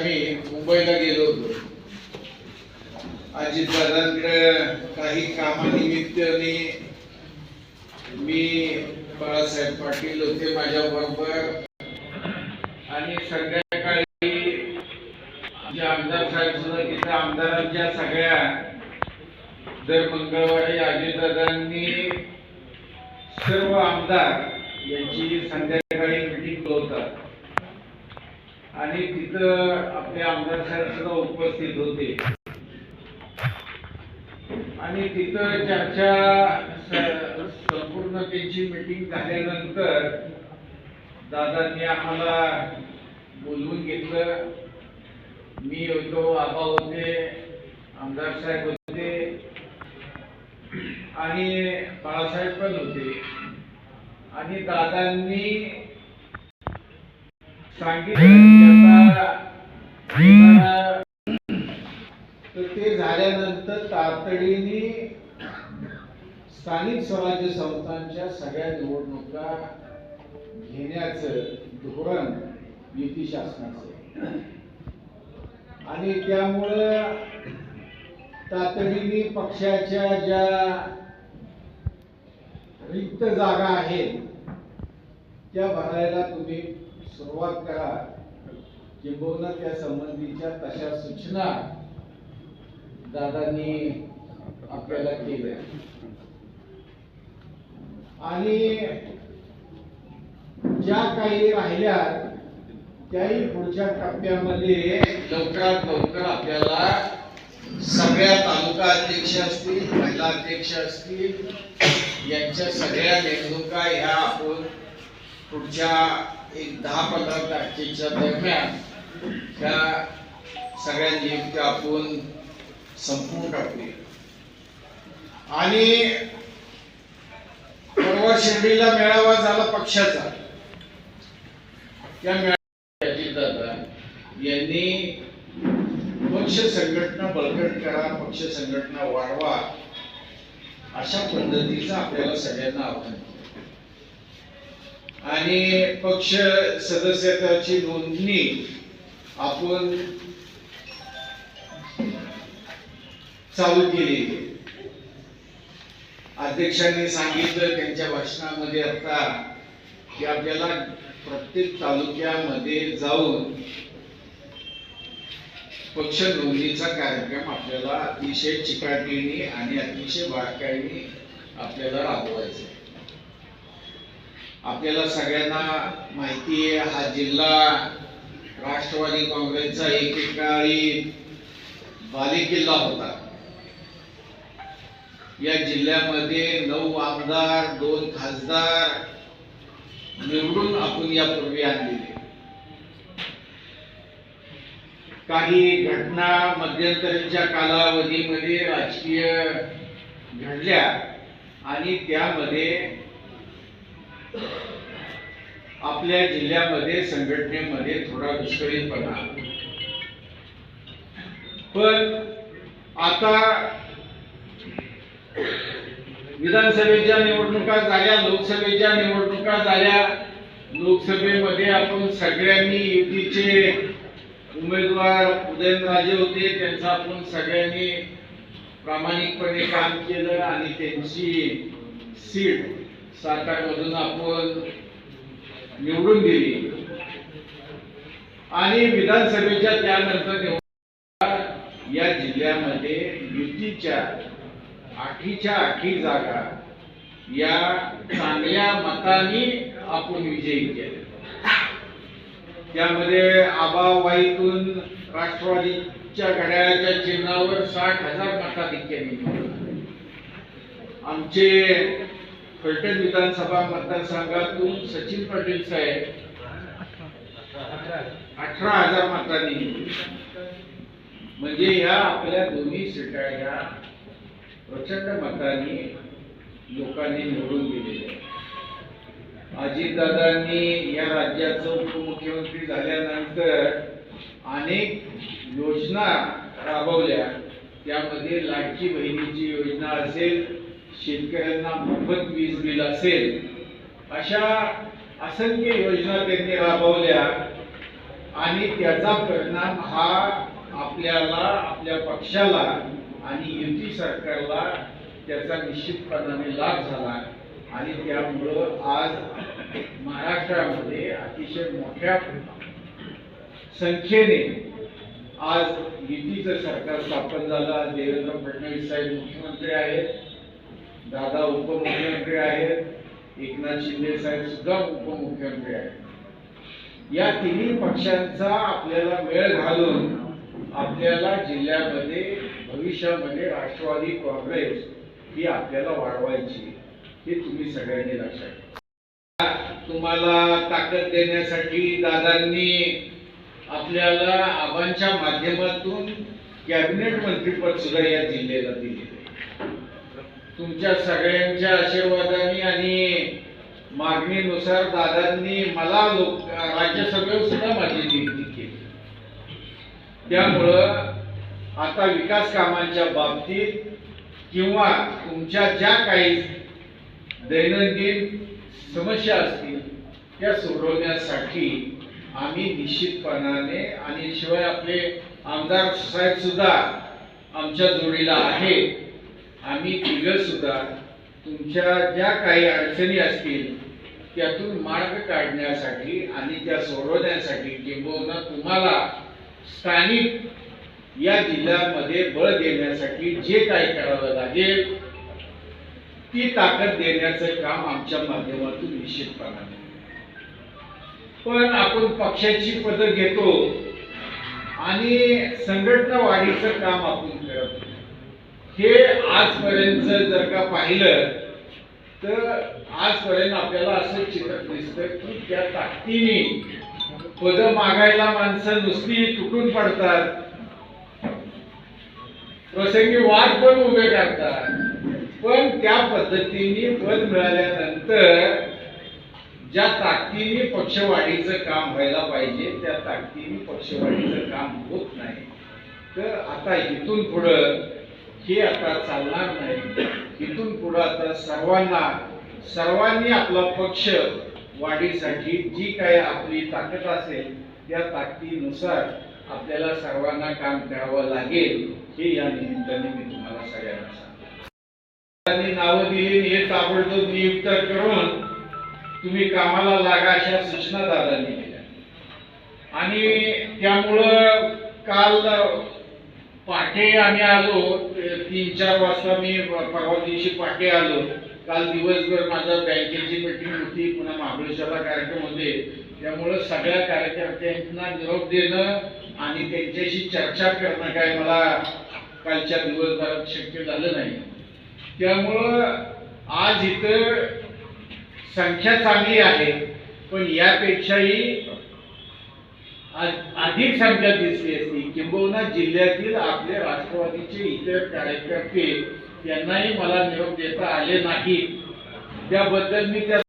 आम्ही मुंबईला गेलो होतो. अजितदादांकडे काही कामानिमित्ताने मी बाळासाहेब पाटील होते माझ्या बरोबर आणि संध्याकाळी जे आमदार साहेब सुद्धा तिथं आमदारांच्या सगळ्या दर मंगळवारी अजितदादांनी सर्व आमदार यांची संध्याकाळी मिटिंग आणि तिथं आपले आमदार साहेब सुद्धा उपस्थित होते. आणि तिथं चर्चा संपूर्ण त्यांची मीटिंग झाल्यानंतर दादांनी आम्हाला बोलवून घेतलं. मी होतो आबा होते आमदार साहेब होते. आणि बाळासाहेब पण होते. आणि दादांनी सांगितलं. ते झाल्यानंतर तातडीने स्थानिक स्वराज्य संस्थांच्या सगळ्या निवडणुका घेण्याचं धोरण युती शासनाचं आणि त्यामुळं तातडीने पक्षाच्या ज्या रिक्त जागा आहेत त्या भरायला तुम्ही सुरुवात करा. किंबहुना त्या संबंधीच्या तशा सूचना दादांनी आपल्याला केल्या. आणि ज्या काही राहिल्या त्याही पुढच्या टप्प्यामध्ये लवकरात लवकर आपल्याला सगळ्या तालुका अध्यक्ष असतील महिला अध्यक्ष असतील यांच्या सगळ्या नेमणुका ह्या आपण पुढच्या एक दहा पंधरा तारखेच्या दरम्यान ह्या सगळ्या नियुक्त्या आपण संपवून टाकूया आणि परवा शिर्डीला मेळावा झाला पक्षाचा त्या मेळाव्यात यांनी पक्ष संघटना बळकट करा पक्ष संघटना वाढवा अशा पद्धतीचं आपल्याला सगळ्यांना आव्हान केलं. आणि पक्ष सदस्यत्वाची नोंदणी आपण चालू केली अध्यक्षांनी सांगितलं त्यांच्या भाषणामध्ये आता की आपल्याला प्रत्येक तालुक्यामध्ये जाऊन पक्ष नोंदणीचा कार्यक्रम आपल्याला अतिशय चिकाटीने आणि अतिशय बारकाईने आपल्याला राबवायचा आहे. आपल्याला सगळ्यांना माहिती आहे हा जिल्हा राष्ट्रवादी काँग्रेसचा एकेकाळी बालेकिल्ला होता. या जिल्ह्यामध्ये नऊ आमदार दोन खासदार निवडून आपण यापूर्वी आणलेले. काही घटना मध्यंतरीच्या कालावधीमध्ये राजकीय घडल्या आणि त्यामध्ये आपल्या जिल्ह्यामध्ये संघटनेमध्ये थोडा विस्कळीतपणा. पण आता विधानसभेच्या निवडणुका झाल्या लोकसभेच्या निवडणुका झाल्या लोकसभेमध्ये आपण सगळ्यांनी युतीचे उमेदवार उदयनराजे होते त्यांचं आपण सगळ्यांनी प्रामाणिकपणे काम केलं आणि त्यांची सीट सातारमधून आपण निवडून दिली. आणि विधानसभेच्या त्यानंतर या जिल्ह्यामध्ये युतीच्या आठीच्या आठी जागा या चांगल्या मताने आपण विजयी केले. त्यामध्ये आबावाईतून राष्ट्रवादीच्या घड्याळाच्या चिन्हावर साठ हजार मताधिक्याने आमचे फलटण विधानसभा मतदारसंघातून सचिन पाटील साहेब अठरा हजार मतांनी म्हणजे या आपल्या दोन्ही सीटा या प्रचंड मतांनी लोकांनी निवडून दिलेल्या अजितदादांनी या राज्याचं उपमुख्यमंत्री झाल्यानंतर अनेक योजना राबवल्या. त्यामध्ये लाडकी बहिणीची योजना असेल शेतकऱ्यांना मोफत वीज बिल असेल अशा असंख्य योजना त्यांनी राबवल्या आणि त्याचा परिणाम हा आपल्याला आपल्या पक्षाला आणि युती सरकारला त्याचा निश्चितपणाने लाभ झाला. आणि त्यामुळं आज महाराष्ट्रामध्ये अतिशय मोठ्या संख्येने आज युतीचं सरकार स्थापन झालं. देवेंद्र फडणवीस साहेब मुख्यमंत्री आहेत. दादा उपमुख्यमंत्री आहेत एकनाथ शिंदे साहेब सुद्धा उपमुख्यमंत्री आहेत या तिन्ही पक्षांचा आपल्याला मेळ घालून आपल्याला जिल्ह्यामध्ये भविष्यामध्ये राष्ट्रवादी काँग्रेस ही आपल्याला वाढवायची हे तुम्ही सगळ्यांनी लक्षात घ्या. तुम्हाला ताकद देण्यासाठी दादांनी आपल्याला आबांच्या माध्यमातून कॅबिनेट मंत्रीपद सुद्धा या जिल्ह्याला दिलेले तुमच्या सगळ्यांच्या आशीर्वादाने आणि मागणीनुसार दादांनी मला लोक राज्यसभेवर सुद्धा माझी नियुक्ती केली. त्यामुळं आता विकास कामांच्या बाबतीत किंवा तुमच्या ज्या काही दैनंदिन समस्या असतील त्या सोडवण्यासाठी आम्ही निश्चितपणाने आणि शिवाय आपले आमदार साहेब सुद्धा आमच्या जोडीला आहे आम्ही सुद्धा तुमच्या ज्या काही अडचणी असतील त्यातून मार्ग काढण्यासाठी आणि त्या सोडवण्यासाठी किंबहुना तुम्हाला स्थानिक या जिल्ह्यामध्ये बळ देण्यासाठी जे काही करावं लागेल ती ताकद देण्याचं काम आमच्या माध्यमातून निश्चितपणाने पण आपण पक्षाची पदं घेतो आणि संघटना वाढीचं काम आपण करत हे आजपर्यंत जर का पाहिलं तर आजपर्यंत आपल्याला असं चित्र दिसतं की त्या ताकदीने पद मागायला माणसं नुसती तुटून पडतात. प्रसंगी वाद पण उभे करतात. पण त्या पद्धतीने पद मिळाल्यानंतर ज्या ताकदीने पक्षवाढीचं काम व्हायला पाहिजे त्या ताकदीने पक्षवाढीचं काम होत नाही. तर आता इथून पुढं हे आता चालणार नाही. इथून पुढं आता सर्वांना सर्वांनी आपला पक्ष वाढीसाठी जी काही आपली ताकद असेल त्या ताकदीनुसार आपल्याला सर्वांना काम करावं लागेल हे या निमित्ताने मी तुम्हाला सगळ्यांना सांगतो. नावं दिली हे ताबडतोब नियुक्त करून तुम्ही कामाला लागा अशा सूचना दादांनी दिल्या. आणि त्यामुळं काल पहाटे आम्ही आलो तीन चार वाजता मी परवा दिवशी पहाटे आलो. काल दिवसभर माझा बँकेची मीटिंग होती पुन्हा महाबळेश्वरला कार्यक्रम होते. त्यामुळं सगळ्या कार्यकर्त्यांना निरोप देणं आणि त्यांच्याशी चर्चा करणं काय मला कालच्या दिवसभरात शक्य झालं नाही. त्यामुळं आज इथं संख्या चांगली आहे पण यापेक्षाही अधिक संख्या दिसली असती. किंबहुना जिल्ह्यातील आपले राष्ट्रवादीचे इतर कार्यकर्ते यांनाही मला निरोप देता आले नाही त्याबद्दल मी त्या